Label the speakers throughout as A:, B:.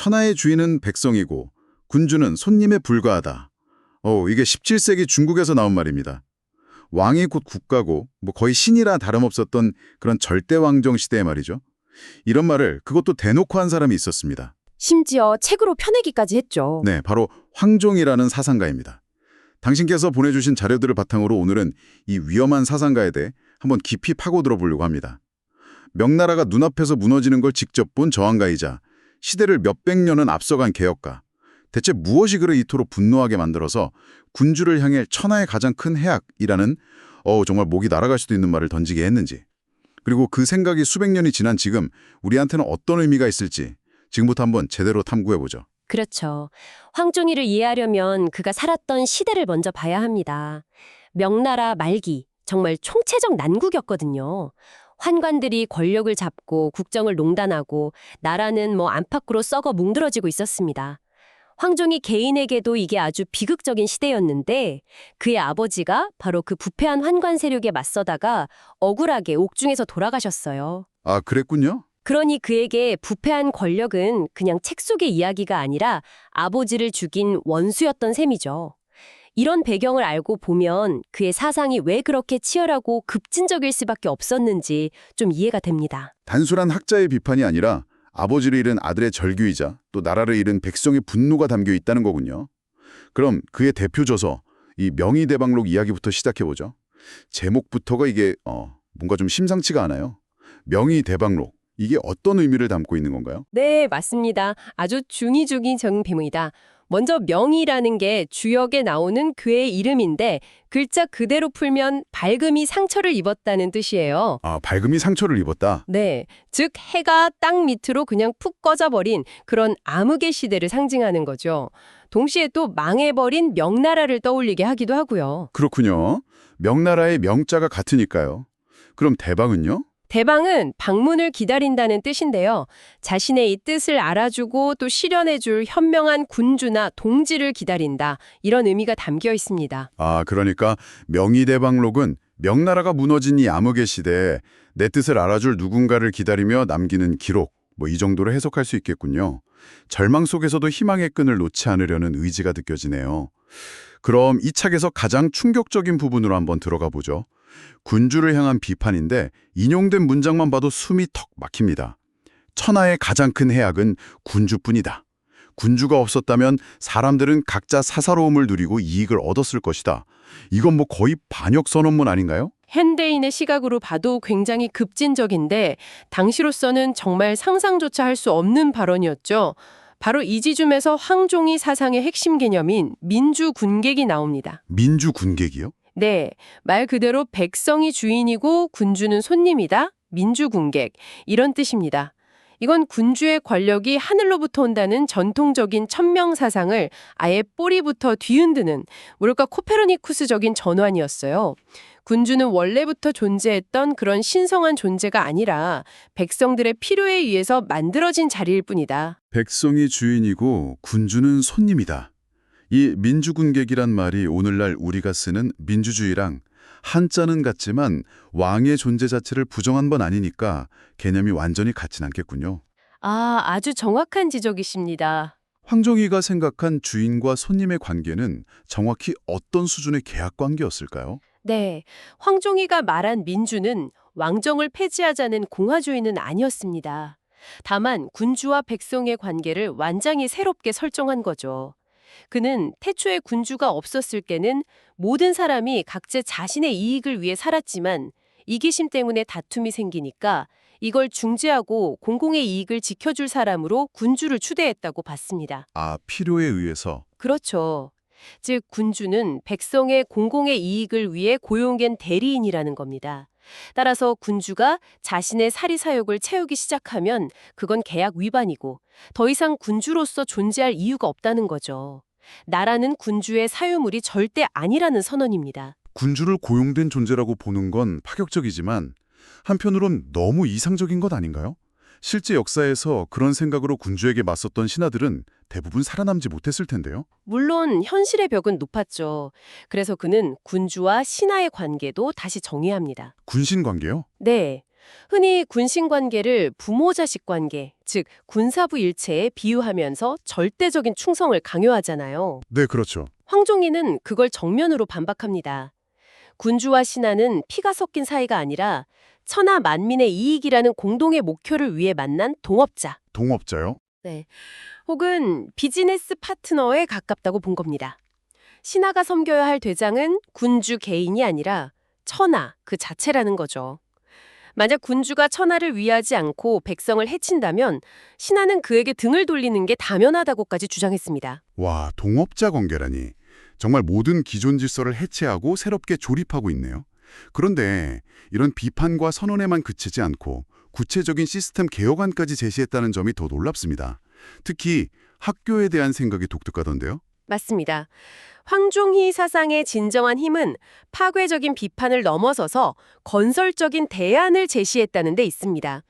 A: 천하의 주인은 백성이고 군주는 손님에 불과하다. 어, 이게 17세기 중국에서 나온 말입니다. 왕이 곧 국가고 뭐 거의 신이라 다름없었던 그런 절대 왕정 시대의 말이죠. 이런 말을 그것도 대놓고 한 사람이 있었습니다.
B: 심지어 책으로 펴내기까지 했죠.
A: 네, 바로 황종이라는 사상가입니다. 당신께서 보내주신 자료들을 바탕으로 오늘은 이 위험한 사상가에 대해 한번 깊이 파고들어 보려고 합니다. 명나라가 눈앞에서 무너지는 걸 직접 본 저항가이자 시대를 몇백 년은 앞서간 개혁가. 대체 무엇이 그를 이토록 분노하게 만들어서 군주를 향해 천하의 가장 큰 해악이라는 어 정말 목이 날아갈 수도 있는 말을 던지게 했는지. 그리고 그 생각이 수백 년이 지난 지금 우리한테는 어떤 의미가 있을지 지금부터 한번 제대로 탐구해보죠.
B: 그렇죠. 황종이를 이해하려면 그가 살았던 시대를 먼저 봐야 합니다. 명나라 말기, 정말 총체적 난국이었거든요. 환관들이 권력을 잡고 국정을 농단하고 나라는 뭐 안팎으로 썩어 뭉들어지고 있었습니다. 황종이 개인에게도 이게 아주 비극적인 시대였는데 그의 아버지가 바로 그 부패한 환관 세력에 맞서다가 억울하게 옥중에서 돌아가셨어요.
A: 아, 그랬군요.
B: 그러니 그에게 부패한 권력은 그냥 책 속의 이야기가 아니라 아버지를 죽인 원수였던 셈이죠. 이런 배경을 알고 보면 그의 사상이 왜 그렇게 치열하고 급진적일 수밖에 없었는지 좀 이해가 됩니다.
A: 단순한 학자의 비판이 아니라 아버지를 잃은 아들의 절규이자 또 나라를 잃은 백성의 분노가 담겨 있다는 거군요. 그럼 그의 대표 저서 이 명의대방록 이야기부터 시작해보죠. 제목부터가 이게 어, 뭔가 좀 심상치가 않아요. 명의대방록 이게 어떤 의미를 담고 있는 건가요?
B: 네, 맞습니다. 아주 중의중의적인 비문이다. 먼저 명이라는 게 주역에 나오는 그의 이름인데 글자 그대로 풀면 밝음이 상처를 입었다는 뜻이에요.
A: 아, 밝음이 상처를 입었다.
B: 네, 즉 해가 땅 밑으로 그냥 푹 꺼져버린 그런 암흑의 시대를 상징하는 거죠. 동시에 또 망해버린 명나라를 떠올리게 하기도 하고요.
A: 그렇군요. 명나라의 명자가 같으니까요. 그럼 대방은요?
B: 대방은 방문을 기다린다는 뜻인데요. 자신의 이 뜻을 알아주고 또 실현해줄 현명한 군주나 동지를 기다린다. 이런 의미가 담겨 있습니다.
A: 아, 그러니까 명의대방록은 명나라가 무너진 이 암흑의 시대에 내 뜻을 알아줄 누군가를 기다리며 남기는 기록, 뭐 이 정도로 해석할 수 있겠군요. 절망 속에서도 희망의 끈을 놓지 않으려는 의지가 느껴지네요. 그럼 이 책에서 가장 충격적인 부분으로 한번 들어가 보죠. 군주를 향한 비판인데 인용된 문장만 봐도 숨이 턱 막힙니다. 천하의 가장 큰 해악은 군주뿐이다. 군주가 없었다면 사람들은 각자 사사로움을 누리고 이익을 얻었을 것이다. 이건 뭐 거의 반역 선언문 아닌가요?
B: 현대인의 시각으로 봐도 굉장히 급진적인데 당시로서는 정말 상상조차 할 수 없는 발언이었죠. 바로 이 지점에서 황종이 사상의 핵심 개념인 민주군객이 나옵니다.
A: 민주 군객이요?
B: 네, 말 그대로 백성이 주인이고 군주는 손님이다. 민주군객 이런 뜻입니다. 이건 군주의 권력이 하늘로부터 온다는 전통적인 천명 사상을 아예 뿌리부터 뒤흔드는 뭐랄까 코페르니쿠스적인 전환이었어요. 군주는 원래부터 존재했던 그런 신성한 존재가 아니라 백성들의 필요에 의해서 만들어진 자리일 뿐이다.
A: 백성이 주인이고 군주는 손님이다. 이 민주군객이란 말이 오늘날 우리가 쓰는 민주주의랑 한자는 같지만 왕의 존재 자체를 부정한 건 아니니까 개념이 완전히 같진 않겠군요.
B: 아, 아주 정확한 지적이십니다.
A: 황종이가 생각한 주인과 손님의 관계는 정확히 어떤 수준의 계약 관계였을까요?
B: 네, 황종이가 말한 민주는 왕정을 폐지하자는 공화주의는 아니었습니다. 다만 군주와 백성의 관계를 완전히 새롭게 설정한 거죠. 그는 태초에 군주가 없었을 때는 모든 사람이 각자 자신의 이익을 위해 살았지만 이기심 때문에 다툼이 생기니까 이걸 중재하고 공공의 이익을 지켜줄 사람으로 군주를 추대했다고 봤습니다.
A: 아, 필요에 의해서.
B: 그렇죠. 즉 군주는 백성의 공공의 이익을 위해 고용된 대리인이라는 겁니다. 따라서 군주가 자신의 사리사욕을 채우기 시작하면 그건 계약 위반이고 더 이상 군주로서 존재할 이유가 없다는 거죠. 나라는 군주의 사유물이 절대 아니라는 선언입니다.
A: 군주를 고용된 존재라고 보는 건 파격적이지만 한편으론 너무 이상적인 것 아닌가요? 실제 역사에서 그런 생각으로 군주에게 맞섰던 신하들은 대부분 살아남지 못했을 텐데요.
B: 물론 현실의 벽은 높았죠. 그래서 그는 군주와 신하의 관계도 다시 정의합니다.
A: 군신 관계요?
B: 네. 흔히 군신 관계를 부모 자식 관계, 즉 군사부 일체에 비유하면서 절대적인 충성을 강요하잖아요.
A: 네, 그렇죠.
B: 황종이는 그걸 정면으로 반박합니다. 군주와 신하는 피가 섞인 사이가 아니라 천하 만민의 이익이라는 공동의 목표를 위해 만난 동업자,
A: 동업자요?
B: 혹은 비즈니스 파트너에 가깝다고 본 겁니다. 신하가 섬겨야 할 대장은 군주 개인이 아니라 천하 그 자체라는 거죠. 만약 군주가 천하를 위하지 않고 백성을 해친다면 신하는 그에게 등을 돌리는 게 당연하다고까지 주장했습니다.
A: 와, 동업자 관계라니. 정말 모든 기존 질서를 해체하고 새롭게 조립하고 있네요. 그런데 이런 비판과 선언에만 그치지 않고 구체적인 시스템 개혁안까지 제시했다는 점이 더 놀랍습니다. 특히 학교에 대한 생각이 독특하던데요.
B: 맞습니다. 황종희 사상의 진정한 힘은 파괴적인 비판을 넘어서서 건설적인 대안을 제시했다는 데 있습니다.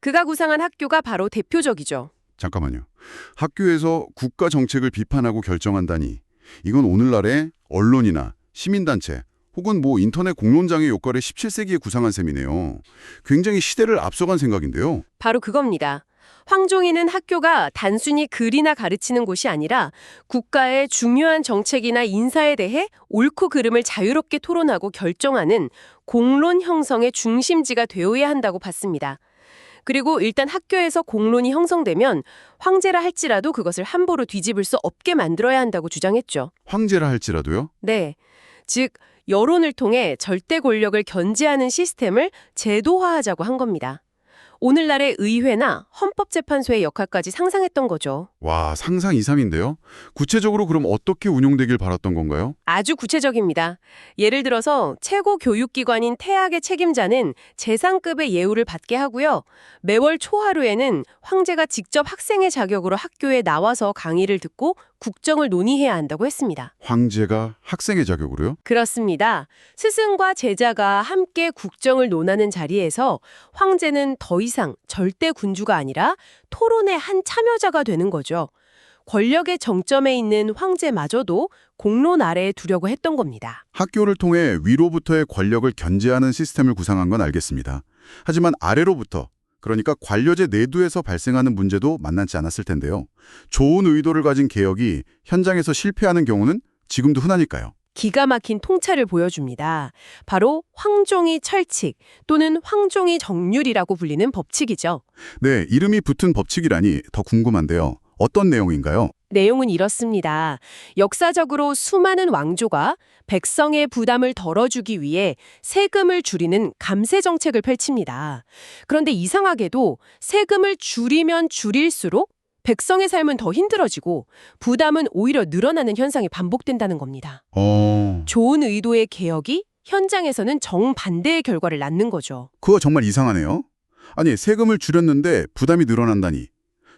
B: 그가 구상한 학교가 바로 대표적이죠.
A: 잠깐만요. 학교에서 국가 정책을 비판하고 결정한다니 이건 오늘날의 언론이나 시민단체 혹은 뭐 인터넷 공론장의 효과를 17세기에 구상한 셈이네요. 굉장히 시대를 앞서간 생각인데요.
B: 바로 그겁니다. 황종희는 학교가 단순히 글이나 가르치는 곳이 아니라 국가의 중요한 정책이나 인사에 대해 옳고 그름을 자유롭게 토론하고 결정하는 공론 형성의 중심지가 되어야 한다고 봤습니다. 그리고 일단 학교에서 공론이 형성되면 황제라 할지라도 그것을 함부로 뒤집을 수 없게 만들어야 한다고 주장했죠.
A: 황제라 할지라도요?
B: 네. 즉, 여론을 통해 절대 권력을 견제하는 시스템을 제도화하자고 한 겁니다. 오늘날의 의회나 헌법재판소의 역할까지 상상했던 거죠.
A: 와, 상상 이상인데요. 구체적으로 그럼 어떻게 운용되길 바랐던 건가요?
B: 아주 구체적입니다. 예를 들어서 최고 교육기관인 태학의 책임자는 재상급의 예우를 받게 하고요. 매월 초하루에는 황제가 직접 학생의 자격으로 학교에 나와서 강의를 듣고 국정을 논의해야 한다고 했습니다.
A: 황제가 학생의 자격으로요?
B: 그렇습니다. 스승과 제자가 함께 국정을 논하는 자리에서 황제는 더 이상 절대 군주가 아니라 토론의 한 참여자가 되는 거죠. 권력의 정점에 있는 황제마저도 공론 아래에 두려고 했던 겁니다.
A: 학교를 통해 위로부터의 권력을 견제하는 시스템을 구상한 건 알겠습니다. 하지만 아래로부터 그러니까 관료제 내부에서 발생하는 문제도 만만치 않았을 텐데요. 좋은 의도를 가진 개혁이 현장에서 실패하는 경우는 지금도 흔하니까요.
B: 기가 막힌 통찰을 보여줍니다. 바로 황종이 철칙 또는 황종이 정률이라고 불리는 법칙이죠.
A: 네, 이름이 붙은 법칙이라니 더 궁금한데요. 어떤 내용인가요?
B: 내용은 이렇습니다. 역사적으로 수많은 왕조가 백성의 부담을 덜어주기 위해 세금을 줄이는 감세 정책을 펼칩니다. 그런데 이상하게도 세금을 줄이면 줄일수록 백성의 삶은 더 힘들어지고 부담은 오히려 늘어나는 현상이 반복된다는 겁니다.
A: 어...
B: 좋은 의도의 개혁이 현장에서는 정반대의 결과를 낳는 거죠.
A: 그거 정말 이상하네요. 아니, 세금을 줄였는데 부담이 늘어난다니.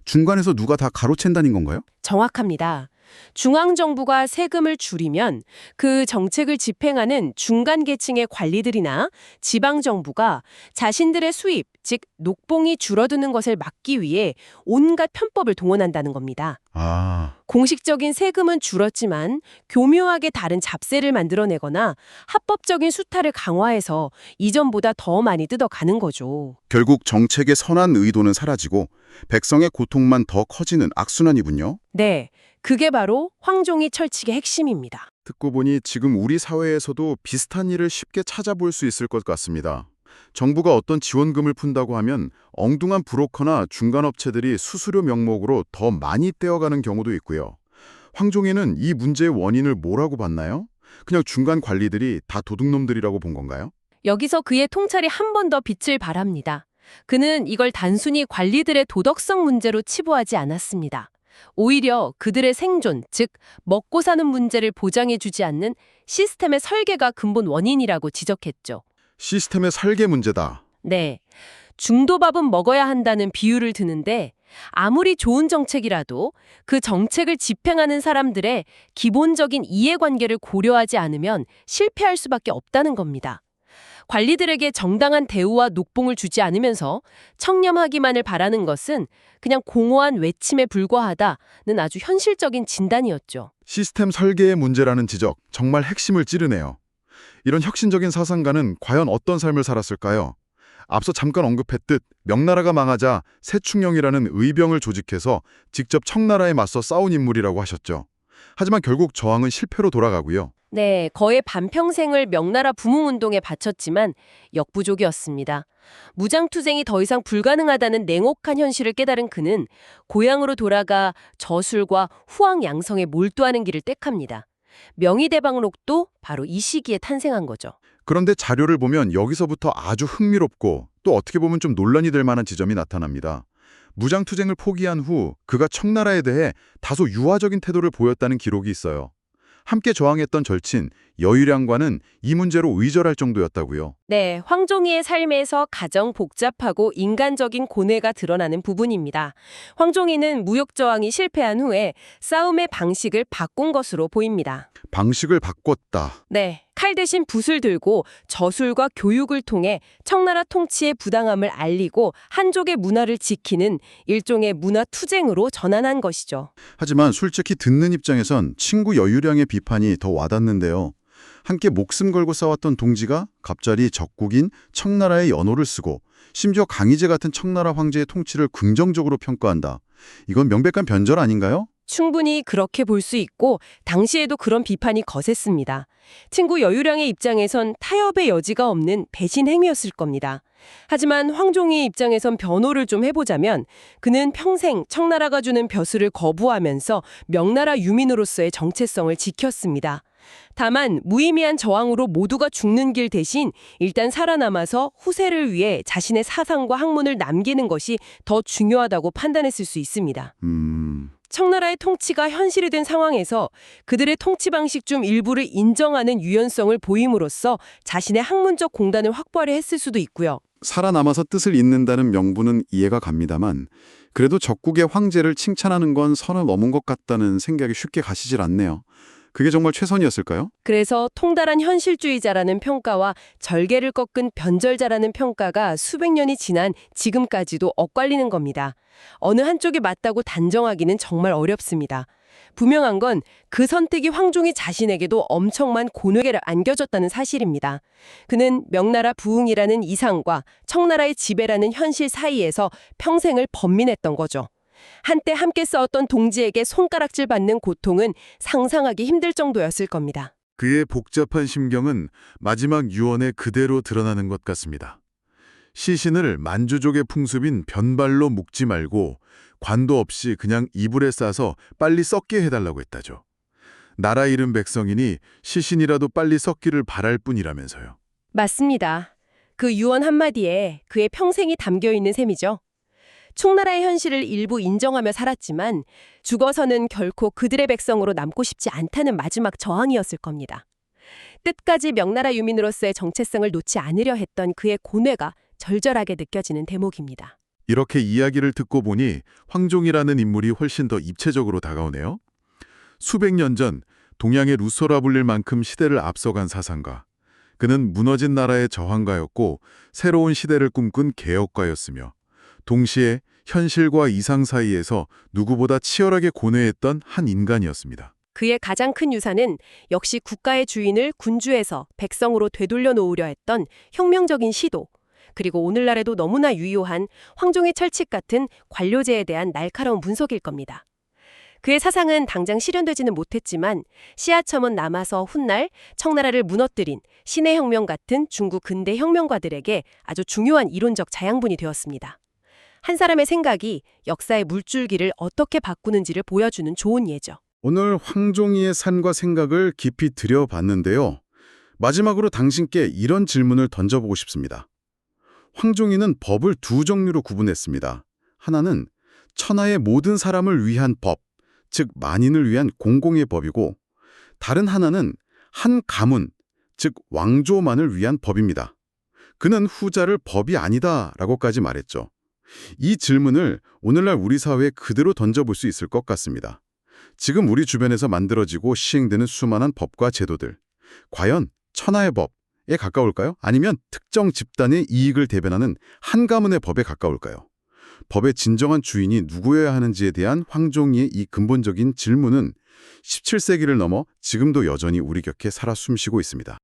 A: 중간에서 누가 다 가로챈다는 건가요?
B: 정확합니다. 중앙정부가 세금을 줄이면 그 정책을 집행하는 중간 계층의 관리들이나 지방정부가 자신들의 수입, 즉 녹봉이 줄어드는 것을 막기 위해 온갖 편법을 동원한다는 겁니다.
A: 아...
B: 공식적인 세금은 줄었지만 교묘하게 다른 잡세를 만들어내거나 합법적인 수탈을 강화해서 이전보다 더 많이 뜯어가는 거죠.
A: 결국 정책의 선한 의도는 사라지고 백성의 고통만 더 커지는 악순환이군요.
B: 네, 그게 바로 황종이 철칙의 핵심입니다.
A: 듣고 보니 지금 우리 사회에서도 비슷한 일을 쉽게 찾아볼 수 있을 것 같습니다. 정부가 어떤 지원금을 푼다고 하면 엉뚱한 브로커나 중간업체들이 수수료 명목으로 더 많이 떼어가는 경우도 있고요. 황종에는 이 문제의 원인을 뭐라고 봤나요? 그냥 중간 관리들이 다 도둑놈들이라고 본 건가요?
B: 여기서 그의 통찰이 한 번 더 빛을 발합니다. 그는 이걸 단순히 관리들의 도덕성 문제로 치부하지 않았습니다. 오히려 그들의 생존, 즉 먹고 사는 문제를 보장해주지 않는 시스템의 설계가 근본 원인이라고 지적했죠.
A: 시스템의 설계 문제다.
B: 네. 중도밥은 먹어야 한다는 비유를 드는데 아무리 좋은 정책이라도 그 정책을 집행하는 사람들의 기본적인 이해관계를 고려하지 않으면 실패할 수밖에 없다는 겁니다. 관리들에게 정당한 대우와 녹봉을 주지 않으면서 청렴하기만을 바라는 것은 그냥 공허한 외침에 불과하다는 아주 현실적인 진단이었죠.
A: 시스템 설계의 문제라는 지적, 정말 핵심을 찌르네요. 이런 혁신적인 사상가는 과연 어떤 삶을 살았을까요?
C: 앞서 잠깐 언급했듯 명나라가 망하자 세충령이라는 의병을 조직해서 직접 청나라에 맞서 싸운 인물이라고 하셨죠. 하지만 결국 저항은 실패로 돌아가고요.
B: 네, 거의 반평생을 명나라 부흥운동에 바쳤지만 역부족이었습니다. 무장투쟁이 더 이상 불가능하다는 냉혹한 현실을 깨달은 그는 고향으로 돌아가 저술과 후왕 양성에 몰두하는 길을 택합니다. 명의대방록도 바로 이 시기에 탄생한 거죠.
C: 그런데 자료를 보면 여기서부터 아주 흥미롭고 또 어떻게 보면 좀 논란이 될 만한 지점이 나타납니다. 무장투쟁을 포기한 후 그가 청나라에 대해 다소 유화적인 태도를 보였다는 기록이 있어요. 함께 저항했던 절친 여유량과는 이 문제로 의절할 정도였다고요.
B: 네, 황종이의 삶에서 가장 복잡하고 인간적인 고뇌가 드러나는 부분입니다. 황종이는 무역 저항이 실패한 후에 싸움의 방식을 바꾼 것으로 보입니다.
C: 방식을 바꿨다.
B: 네, 칼 대신 붓을 들고 저술과 교육을 통해 청나라 통치의 부당함을 알리고 한족의 문화를 지키는 일종의 문화 투쟁으로 전환한 것이죠.
A: 하지만 솔직히 듣는 입장에선 친구 여유량의 비판이 더 와닿는데요. 함께 목숨 걸고 싸웠던 동지가 갑자기 적국인 청나라의 연호를 쓰고 심지어 강희제 같은 청나라 황제의 통치를 긍정적으로 평가한다. 이건 명백한 변절 아닌가요?
B: 충분히 그렇게 볼 수 있고 당시에도 그런 비판이 거셌습니다. 친구 여유량의 입장에선 타협의 여지가 없는 배신 행위였을 겁니다. 하지만 황종이의 입장에선 변호를 좀 해보자면 그는 평생 청나라가 주는 벼슬을 거부하면서 명나라 유민으로서의 정체성을 지켰습니다. 다만 무의미한 저항으로 모두가 죽는 길 대신 일단 살아남아서 후세를 위해 자신의 사상과 학문을 남기는 것이 더 중요하다고 판단했을 수 있습니다.
A: 음...
B: 청나라의 통치가 현실이 된 상황에서 그들의 통치 방식 중 일부를 인정하는 유연성을 보임으로써 자신의 학문적 공단을 확보하려 했을 수도 있고요.
A: 살아남아서 뜻을 잇는다는 명분은 이해가 갑니다만 그래도 적국의 황제를 칭찬하는 건 선을 넘은 것 같다는 생각이 쉽게 가시질 않네요. 그게 정말 최선이었을까요?
B: 그래서 통달한 현실주의자라는 평가와 절개를 꺾은 변절자라는 평가가 수백 년이 지난 지금까지도 엇갈리는 겁니다. 어느 한쪽이 맞다고 단정하기는 정말 어렵습니다. 분명한 건 그 선택이 황종이 자신에게도 엄청난 고뇌를 안겨줬다는 사실입니다. 그는 명나라 부흥이라는 이상과 청나라의 지배라는 현실 사이에서 평생을 번민했던 거죠. 한때 함께 싸웠던 동지에게 손가락질 받는 고통은 상상하기 힘들 정도였을 겁니다.
C: 그의 복잡한 심경은 마지막 유언에 그대로 드러나는 것 같습니다. 시신을 만주족의 풍습인 변발로 묶지 말고 관도 없이 그냥 이불에 싸서 빨리 썩게 해달라고 했다죠. 나라 잃은 백성이니 시신이라도 빨리 썩기를 바랄 뿐이라면서요.
B: 맞습니다. 그 유언 한마디에 그의 평생이 담겨 있는 셈이죠. 총나라의 현실을 일부 인정하며 살았지만 죽어서는 결코 그들의 백성으로 남고 싶지 않다는 마지막 저항이었을 겁니다. 끝까지 명나라 유민으로서의 정체성을 놓지 않으려 했던 그의 고뇌가 절절하게 느껴지는 대목입니다.
C: 이렇게 이야기를 듣고 보니 황종이라는 인물이 훨씬 더 입체적으로 다가오네요. 수백 년 전 동양의 루소라 불릴 만큼 시대를 앞서간 사상가. 그는 무너진 나라의 저항가였고 새로운 시대를 꿈꾼 개혁가였으며 동시에 현실과 이상 사이에서 누구보다 치열하게 고뇌했던 한 인간이었습니다.
B: 그의 가장 큰 유산은 역시 국가의 주인을 군주에서 백성으로 되돌려 놓으려 했던 혁명적인 시도, 그리고 오늘날에도 너무나 유효한 황종의 철칙 같은 관료제에 대한 날카로운 분석일 겁니다. 그의 사상은 당장 실현되지는 못했지만 시아첨은 남아서 훗날 청나라를 무너뜨린 신의 혁명 같은 중국 근대 혁명가들에게 아주 중요한 이론적 자양분이 되었습니다. 한 사람의 생각이 역사의 물줄기를 어떻게 바꾸는지를 보여주는 좋은 예죠.
A: 오늘 황종이의 산과 생각을 깊이 들여봤는데요. 마지막으로 당신께 이런 질문을 던져보고 싶습니다. 황종이는 법을 두 종류로 구분했습니다. 하나는 천하의 모든 사람을 위한 법, 즉 만인을 위한 공공의 법이고 다른 하나는 한 가문, 즉 왕조만을 위한 법입니다. 그는 후자를 법이 아니다라고까지 말했죠. 이 질문을 오늘날 우리 사회에 그대로 던져볼 수 있을 것 같습니다. 지금 우리 주변에서 만들어지고 시행되는 수많은 법과 제도들, 과연 천하의 법에 가까울까요? 아니면 특정 집단의 이익을 대변하는 한 가문의 법에 가까울까요? 법의 진정한 주인이 누구여야 하는지에 대한 황종이의 이 근본적인 질문은 17세기를 넘어 지금도 여전히 우리 곁에 살아 숨쉬고 있습니다.